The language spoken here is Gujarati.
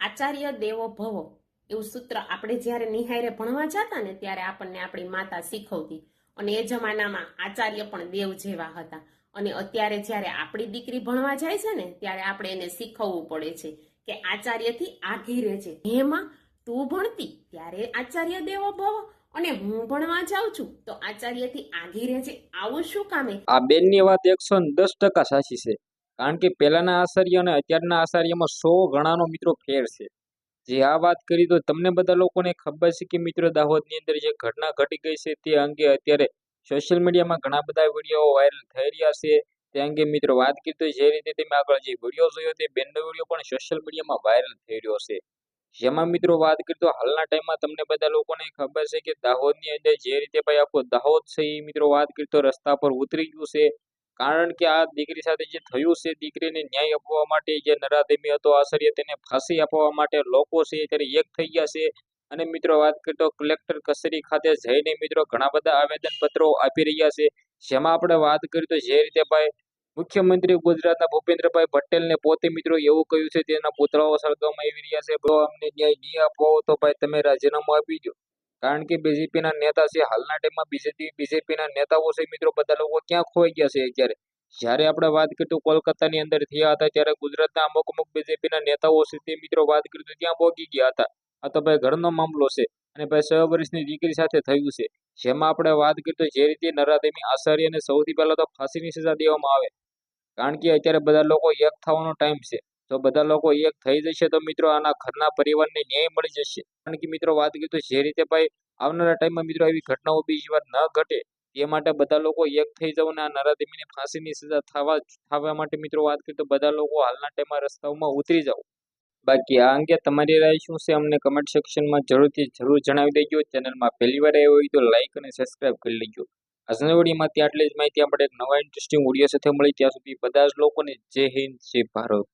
આચાર્ય દેવો ભવો. એવું સૂત્ર આપણે જ્યારે નિહાયરે ભણવા જતા ને ત્યારે આપણને આપણી માતા શીખવતી. અને એ જમાનામાં આચાર્ય પણ દેવ જેવા હતા. અને અત્યારે જ્યારે આપણી દીકરી ભણવા જાય છે ને, ત્યારે આપણે એને શીખવવું પડે છે કે આચાર્યથી આઘી રહે છે એમાં તું ભણતી, ત્યારે આચાર્ય દેવો ભવો. અને હું ભણવા જાઉં છું, તો આચાર્યથી આઘી રહે છે આવું શું કામે? આ બેનની વાત એકસો દસ ટકા સાચી છે. કારણ કે પહેલાના આચાર્ય અને અત્યારના આચાર્યમાં સો ગણાનો મિત્રો ફેર છે. જે આ વાત કરી તો તમને બધા લોકોને ખબર છે કે મિત્રો દાહોદની અંદર જે ઘટના ઘટી ગઈ છે તે અંગે અત્યારે સોશિયલ મીડિયામાં ઘણા બધા વીડિયો વાયરલ થઈ રહ્યા છે. તે અંગે મિત્રો વાત કરી તો જે રીતે તમે આગળ જે વીડિયો જોયો તે બેનનો વીડિયો પણ સોશિયલ મીડિયામાં વાયરલ થઈ રહ્યો છે. જેમાં મિત્રો વાત કરી તો હાલના ટાઈમમાં તમને બધા લોકોને ખબર છે કે દાહોદની અંદર જે રીતે ભાઈ આખો દાહોદ છે એ મિત્રો વાત કરી તો રસ્તા પર ઉતરી ગયું છે. કારણ કે આ દીકરી સાથે જે થયું છે, દીકરીને ન્યાય આપવા માટે જે નરાધમી હતો આશ્રય તેને ફાંસી આપવા માટે લોકો છે અત્યારે એક થઈ ગયા છે. અને મિત્રો, વાત કરીએ તો કલેક્ટર કચેરી ખાતે જઈને મિત્રો ઘણા બધા આવેદન પત્રો આપી રહ્યા છે. જેમાં આપણે વાત કરીએ તો જે રીતે ભાઈ મુખ્યમંત્રી ગુજરાતના ભૂપેન્દ્રભાઈ પટેલને પોતે મિત્રો એવું કહ્યું છે, તેના પુતળાઓ સળગાવવામાં આવી રહ્યા છે. અમને ન્યાય નહીં આપવો તો ભાઈ તમે રાજીનામું આપી દો કારણ કે બીજેપીના નેતા છે, હાલના ટાઈમમાં બીજેપી બીજેપીના નેતાઓ છે, મિત્રો, બધા લોકો ક્યાં ખોઈ ગયા છે અત્યારે? જ્યારે આપણે વાત કરીએ કોલકાતાની અંદર થયા હતા, ત્યારે ગુજરાતના અમુક અમુક બીજેપીના નેતાઓ છે તે મિત્રો વાત કરીએ ત્યાં ભોગી ગયા હતા. આ તો ભાઈ ઘરનો મામલો છે અને ભાઈ છ વર્ષની દીકરી સાથે થયું છે. જેમાં આપણે વાત કરીએ તો જે રીતે નરાધમી આચાર્યને સૌથી પહેલા તો ફાંસીની સજા દેવામાં આવે. કારણ કે અત્યારે બધા લોકો એક થવાનો ટાઈમ છે. જો બધા લોકો એક થઈ જશે તો મિત્રો આના ઘરના પરિવારને ન્યાય મળી જશે. કારણ કે મિત્રો વાત કરી તો જે રીતે ભાઈ આવનારા ટાઈમમાં મિત્રો આવી ઘટનાઓ બીજી વાર ન ઘટે, તે માટે બધા લોકો એક થઈ જાવ અને આ નરાધમીને ફાંસીની સજા થવા થવા માટે મિત્રો વાત કરી તો બધા લોકો હાલના ટાઈમમાં રસ્તાઓમાં ઉતરી જાવ. બાકી આ અંગે તમારી રાય શું છે? અમને કમેન્ટ સેક્શનમાં જરૂરથી જરૂર જણાવી દેજો. ચેનલમાં પહેલી વાર આવ્યો હોય તો લાઈક અને સબસ્ક્રાઇબ કરી લેજો. આજના વિડીયોમાં ત્યાં આટલી જ માહિતી. આપણે એક નવા ઇન્ટરેસ્ટિંગ ઓડિયો સાથે મળી. ત્યાં સુધી બધા જ લોકોને જય હિન્દ, જય ભારત.